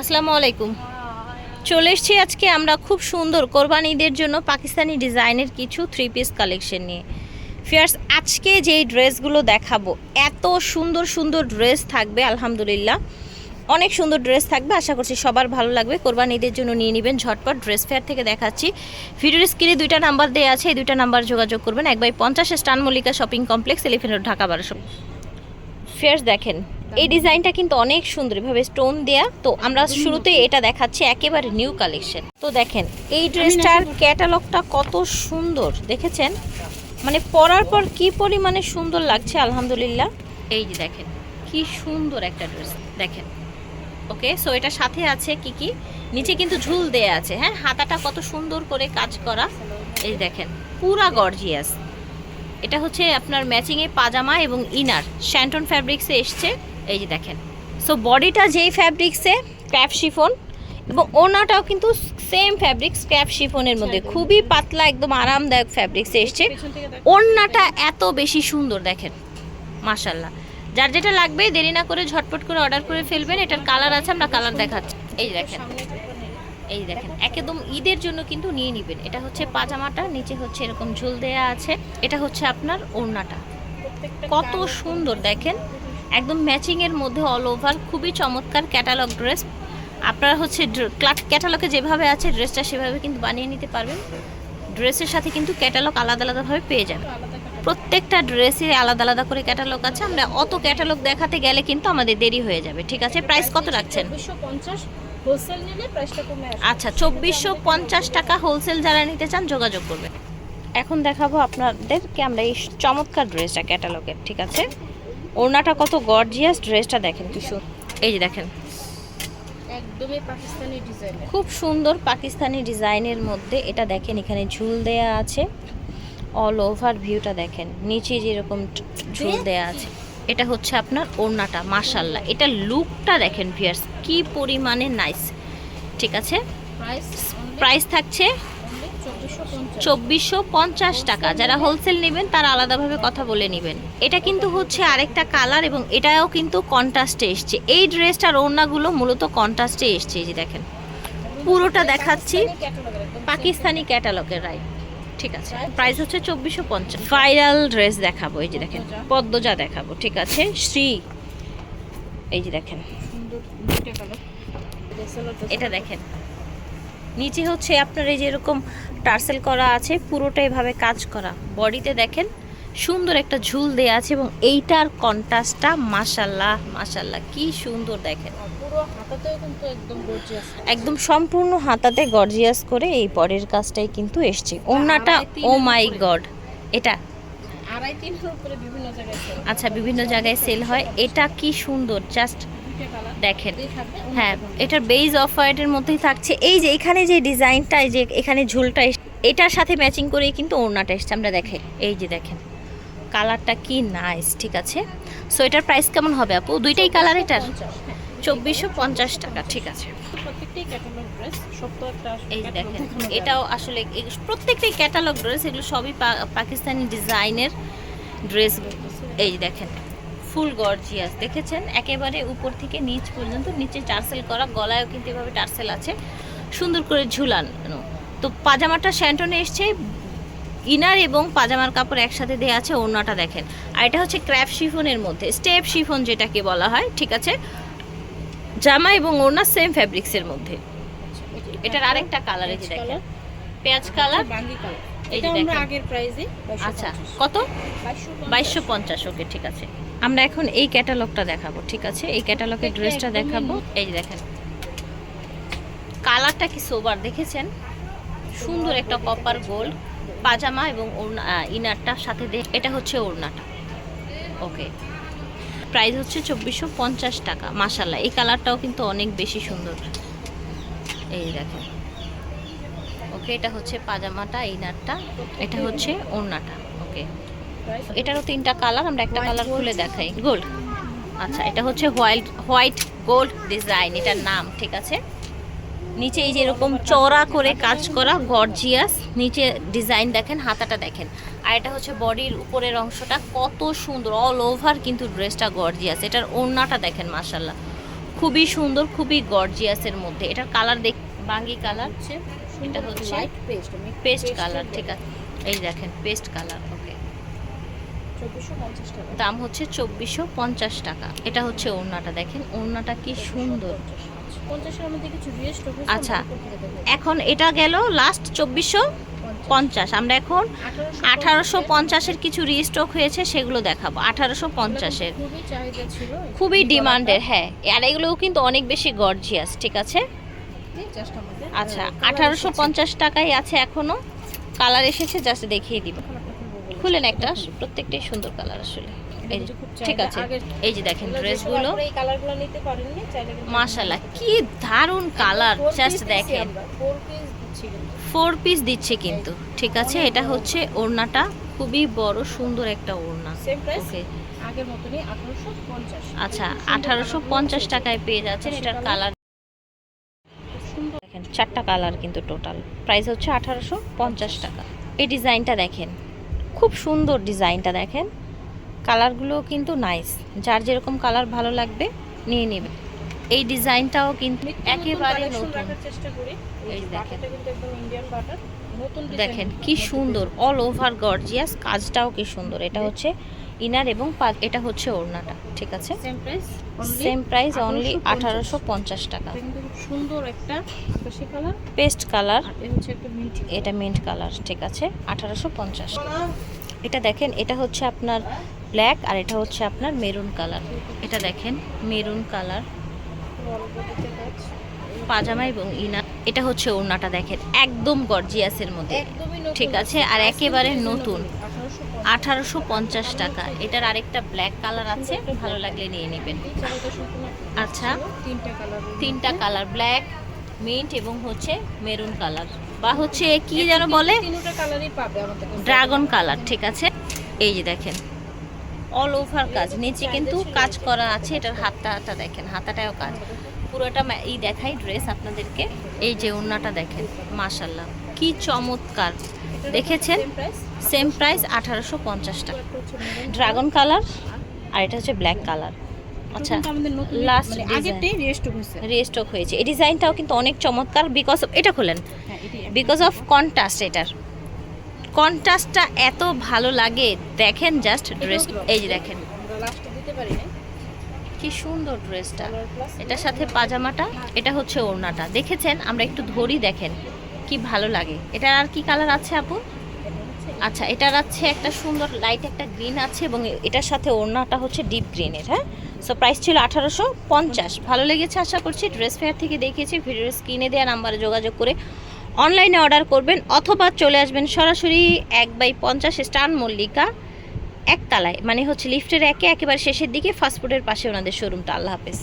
আসসালামু আলাইকুম। চলে এসেছি আজকে আমরা খুব সুন্দর কোরবানি ঈদের জন্য পাকিস্তানি ডিজাইনের কিছু থ্রি পিস কালেকশন নিয়ে। ফিয়ার্স আজকে যেই ড্রেসগুলো দেখাবো, এত সুন্দর সুন্দর ড্রেস থাকবে, আলহামদুলিল্লাহ। অনেক সুন্দর ড্রেস থাকবে, আশা করছি সবার ভালো লাগবে। কোরবানি ঈদের জন্য নিয়ে নেবেন ঝটপট ড্রেস ফেয়ার থেকে দেখাচ্ছি। ভিডিওর স্ক্রিনে দুইটা নাম্বার দেওয়া আছে, এই দুইটা নাম্বার যোগাযোগ করবেন। এক বাই পঞ্চাশ স্টান Mallika shopping complex, elephant Dhaka বারোশো। ফেয়ার্স দেখেন এই ডিজাইনটা কিন্তু অনেক সুন্দর এভাবে স্টোন দেয়া। তো আমরা শুরুতে এটা দেখাচ্ছি একেবারে নিউ কালেকশন তো দেখেন এই ড্রেসটার ক্যাটালগটা কত সুন্দর দেখেছেন? মানে পরার পর কি পরিমাণে সুন্দর লাগছে আলহামদুলিল্লাহ। এই যে দেখেন কি সুন্দর একটা ড্রেস দেখেন। ওকে সো এটা সাথে আছে কি কি? নিচে কিন্তু ঝুল দেয়া আছে হ্যাঁ? হাতাটা কত সুন্দর করে কাজ করা। এই দেখেন পুরা গর্জিয়াস এটা হচ্ছে আপনার ম্যাচিংয়ে পাজামা এবং ইনার শ্যান্টন ফ্যাব্রিক্সে এসছে। এই যে দেখেন। সো বডিটা যেই ফ্যাব্রিক্সে ক্র্যাপ শিফন এবং ওনাটাও কিন্তু সেম ফ্যাব্রিক স্ক্র্যাপ শিফনের মধ্যে। খুবই পাতলা একদম আরামদায়ক ফ্যাব্রিক্সে এসছে। ওড়নাটা এত বেশি সুন্দর দেখেন। মাশাল্লাহ যার যেটা লাগবে দেরি না করে ঝটপট করে অর্ডার করে ফেলবেন। এটার কালার আছে আমরা কালার দেখাচ্ছি। এই যে দেখেন। এই দেখেন একদম ঈদের জন্য কিন্তু নিয়ে নেবেন। এটা হচ্ছে পাজামাটা নিচে হচ্ছে এরকম ঝুল দেয়া আছে। এটা হচ্ছে আপনার ওড়নাটা। কত সুন্দর দেখেন। একদম ম্যাচিংয়ের মধ্যে অল ওভার খুবই চমৎকার ক্যাটালগ ড্রেস আপনারা হচ্ছে ক্যাটালগে যেভাবে আছে ড্রেসটা সেভাবে কিন্তু বানিয়ে নিতে পারবেন। ড্রেসের সাথে কিন্তু ক্যাটালগ আলাদা আলাদাভাবে পেয়ে যাবেন। প্রত্যেকটা ড্রেসের আলাদা আলাদা করে ক্যাটালগ আছে। আমরা অত ক্যাটালগ দেখাতে গেলে কিন্তু আমাদের দেরি হয়ে যাবে ঠিক আছে? প্রাইস কত রাখছেন? দুশো পঞ্চাশ হোলসেল নিলে প্রাইসটা কমে আসবে। আচ্ছা চব্বিশশো পঞ্চাশ টাকা হোলসেল যারা নিতে চান যোগাযোগ করবেন। এখন দেখাবো আপনাদেরকে আমরা এই চমৎকার ড্রেসটা ক্যাটালগের ঠিক আছে? ওড়নাটা কত গর্জিয়াস ড্রেসটা দেখেন কি সুন্দর এই যে দেখেন। একদমই পাকিস্তানি ডিজাইনের। খুব সুন্দর পাকিস্তানি ডিজাইনের মধ্যে এটা দেখেন এখানে ঝুল দেয়া আছে। অল ওভার ভিউটা দেখেন নিচে যেরকম ঝুল দেয়া আছে। এটা হচ্ছে আপনার ওড়নাটা মাশাল্লাহ এটা লুকটা দেখেন ভিয়ার্স কি পরিমাণে নাইস ঠিক আছে? প্রাইস থাকছে চব্বিশশো পঞ্চাশ। টাকা। যারা হোলসেল নেবেন তারা আলাদাভাবে কথা বলে নেবেন। এটা কিন্তু হচ্ছে আরেকটা কালার এবং এটাও কিন্তু কন্ট্রাস্টে এসছে। এই ড্রেসটার ওড়নাগুলো মূলত কন্ট্রাস্টে এসছে এই যে দেখেন। পুরোটা দেখাচ্ছি পাকিস্তানি ক্যাটালগের রাইট ঠিক আছে। প্রাইস হচ্ছে চব্বিশশো পঞ্চাশ। ভাইরাল ড্রেস দেখাবো এই যে দেখেন। পদ্মজা। দেখাবো ঠিক আছে? শ্রী। এই যে দেখেন। সুন্দর দুইটা কালার এটা দেখেন। নিচে হচ্ছে আপনার এই যে এরকম টার্সেল করা আছে পুরোটা এভাবে কাজ করা। বডিতে দেখেন সুন্দর একটা ঝুল দেয়া আছে এবং এইটার কন্ট্রাস্টটা মাশাল্লাহ মাশাল্লাহ কি সুন্দর দেখেন। পুরো হাতাতেও একদম সম্পূর্ণ হাতাতে গর্জিয়াস করে এই পরের কাজটাই কিন্তু এসছে। তিনের ও মাই গড এটা আড়াই তিনের উপরে বিভিন্ন জায়গায় আচ্ছা বিভিন্ন জায়গায় সেল হয়। এটা কি সুন্দর জাস্ট দেখেন। হ্যাঁ এটার বেজ অফ হোয়াইটের মধ্যেই থাকছে। এই যে এখানে যে ডিজাইনটা যে এখানে ঝুলটা এটার সাথে ম্যাচিং করেই কিন্তু ওড়নাটা এসছে। আমরা দেখে এই যে দেখেন। কালারটা কি নাইস ঠিক আছে? সো এটার প্রাইস কেমন হবে আপু? দুইটাই কালার এটার? চব্বিশশো পঞ্চাশ। টাকা ঠিক আছে। এই যে দেখেন এটাও আসলে প্রত্যেকটাই ক্যাটালগ ড্রেস এগুলো সবই পাকিস্তানি ডিজাইনের ড্রেস এই যে দেখেন। Full gorgeous. দেখেছেন? একেবারে উপর থেকে নিচ পর্যন্ত নিচে টার্সেল করা গলায়ও কিন্তু এভাবে টার্সেল আছে। সুন্দর করে ঝুলানো। তো পাজামাটা স্যান্টনে এসছে। ইনার এবং পাজামার কাপড় একসাথে দেওয়া আছে ওড়নাটা দেখেন। আর এটা হচ্ছে ক্র্যাপ শিফনের মধ্যে স্টেপ শিফন যেটাকে বলা হয় ঠিক আছে? জামা এবং ওড়না সেম ফ্যাব্রিক্সের মধ্যে। এটার আরেকটা কালার এই যে দেখেন। পেঁয়াজ কালার বাঙ্গি কালার এটা আমরা আগের প্রাইসে আচ্ছা কত? বাইশশো পঞ্চাশ ওকে ঠিক আছে। আমরা এখন এই ক্যাটালগটা দেখাবো ঠিক আছে? এই ক্যাটালগের ড্রেসটা দেখাবো। এই যে দেখেন। কালারটা কি সোবার দেখেছেন? সুন্দর একটা কপার গোল্ড পাজামা এবং ওড়না আহ, ইনারটার সাথে এটা হচ্ছে ওড়নাটা। ওকে প্রাইস হচ্ছে চব্বিশশো পঞ্চাশ টাকা মাসাল্লাহ এই কালারটাও কিন্তু অনেক বেশি সুন্দর। এই দেখেন। ওকে এটা হচ্ছে পাজামাটা ইনারটা এটা হচ্ছে ওড়নাটা। ওকে এটারও তিনটা কালার আমরা একটা কালার। খুলে দেখাই। গোল্ড আচ্ছা এটা হচ্ছে হোয়াইট হোয়াইট গোল্ড ডিজাইন এটার নাম ঠিক আছে? নিচে এই যে এরকম চওড়া করে কাজ করা গর্জিয়াস নিচে ডিজাইন দেখেন হাতাটা দেখেন। আর এটা হচ্ছে বডির উপরের অংশটা কত সুন্দর অল ওভার কিন্তু ড্রেসটা গর্জিয়াস এটার ওড়নাটা দেখেন মাসাল্লাহ খুবই সুন্দর খুবই গর্জিয়াসের মধ্যে। এটার কালার দেখ বাঙ্গি কালার হচ্ছে এটা হচ্ছে পেস্ট কালার ঠিক আছে। এই দেখেন পেস্ট কালার ওকে চব্বিশশো পঞ্চাশ টাকা দাম হচ্ছে চব্বিশশো পঞ্চাশ টাকা। এটা হচ্ছে ওড়নাটা দেখেন ওড়নাটা কি সুন্দর। আচ্ছা। এখন এটা গেল লাস্ট চব্বিশশো পঞ্চাশ। আমরা এখন আঠারোশো পঞ্চাশের কিছু রিস্টক হয়েছে সেগুলো দেখাবো। আঠারোশো পঞ্চাশের। খুবই ডিমান্ডের হ্যাঁ। আর এগুলোও কিন্তু অনেক বেশি গর্জিয়াস ঠিক আছে? আচ্ছা আঠারোশো পঞ্চাশ টাকাই আছে এখনও। কালার এসেছে জাস্ট দেখিয়ে দিব। খুলেন একটা প্রত্যেকটাই সুন্দর কালার আসলে। ঠিক আছে। এই যে দেখেন ড্রেসগুলো এই কালারগুলো নিতে চাইলে কি দারুণ কালার জাস্ট দেখেন। ফোর পিস দিচ্ছে কিন্তু। ঠিক আছে এটা হচ্ছে ওড়নাটা খুবই বড় সুন্দর একটা ওড়না? ওকে আগের মতনই 1850 আচ্ছা। টাকায় পেয়ে যাচ্ছেন এটার কালার সুন্দর দেখেন চারটা কালার কিন্তু টোটাল প্রাইস হচ্ছে আঠারোশো পঞ্চাশ টাকা। এই ডিজাইনটা দেখেন। খুব সুন্দর ডিজাইনটা দেখেন। কালারগুলো কিন্তু নাইস। যার যেরকম কালার ভালো লাগবে নিয়ে নেবে এই ডিজাইনটাও কিন্তু একেবারে নতুন এই দেখেন। দেখেন কি সুন্দর অল ওভার গর্জিয়াস কাজটাও কি সুন্দর। এটা হচ্ছে ইনার এবং এটা হচ্ছে ওড়নাটা ঠিক আছে? Same price same price only আঠারোশো পঞ্চাশ। টাকা। সুন্দর একটা কালার। Paste colour. এটা মিন্ট এটা মিন্ট কালার ঠিক আছে? আঠারোশো পঞ্চাশ এটা দেখেন এটা হচ্ছে আপনার ব্ল্যাক আর এটা হচ্ছে আপনার মেরুন কালার। এটা দেখেন মেরুন কালার। পাজামা এবং ইনা এটা হচ্ছে ওড়নাটা দেখেন একদম গর্জিয়াসের মধ্যে। ঠিক আছে? আর একেবারে নতুন। reasonable, 1850 আঠারোশো পঞ্চাশ টাকা। এটার আরেকটা ব্ল্যাক কালার আছে, ভালো লাগলে নিয়ে নেবেন। আচ্ছা তিনটা কালার তিনটা কালার ব্ল্যাক মিন্ট এবং হচ্ছে মেরুন কালার বা হচ্ছে কি যেন বলে? ড্রাগন কালার ঠিক আছে? এই যে দেখেন অল ওভার কাজ। নিচে কিন্তু কাজ করা আছে, এটার হাতটা দেখেন হাতাটাও কাজ। পুরোটা এই দেখাই ড্রেস আপনাদেরকে। এই যে ওড়নাটা দেখেন মাশাল্লাহ কি চমৎকার। দেখেছেন? সেম প্রাইস আঠারোশো পঞ্চাশ টাকা। একটা হচ্ছে maroon ড্রাগন কালার আর এটা হচ্ছে ব্ল্যাক কালার আচ্ছা last মানে। আগেরটাই রেস্ট হয়েছে। রিস্টক হয়েছে। এই ডিজাইনটাও কিন্তু অনেক চমৎকার বিকজ এটা খোলেন। বিকজ অফ কন্ট্রাস্ট এটার। কন্ট্রাস্টটা এত ভালো লাগে। দেখেন জাস্ট ড্রেস এই যে দেখেন। লাস্টে কি সুন্দর ড্রেসটা এটার সাথে পাজামাটা এটা হচ্ছে ওড়নাটা। দেখেছেন? আমরা একটু ধরি দেখেন। কি ভালো লাগে? এটার আর কি কালার আছে আপু? আচ্ছা এটার আছে একটা সুন্দর লাইট একটা গ্রিন আছে এবং এটার সাথে ওড়নাটা হচ্ছে ডিপ গ্রিনের হ্যাঁ? সো প্রাইস ছিল আঠারোশো পঞ্চাশ। ভালো লেগেছে আশা করছি। ড্রেস ফেয়ার থেকে দেখিয়েছি ভিডিওর স্ক্রিনে দেওয়া নাম্বারে যোগাযোগ করে অনলাইনে অর্ডার করবেন অথবা চলে আসবেন সরাসরি এক বাই পঞ্চাশ স্টান মল্লিকা একতলায় মানে হচ্ছে লিফটের একে একেবারে শেষের দিকে ফাস্টফুডের পাশে ওনাদের শোরুমটা আল্লাহ হাফেজ।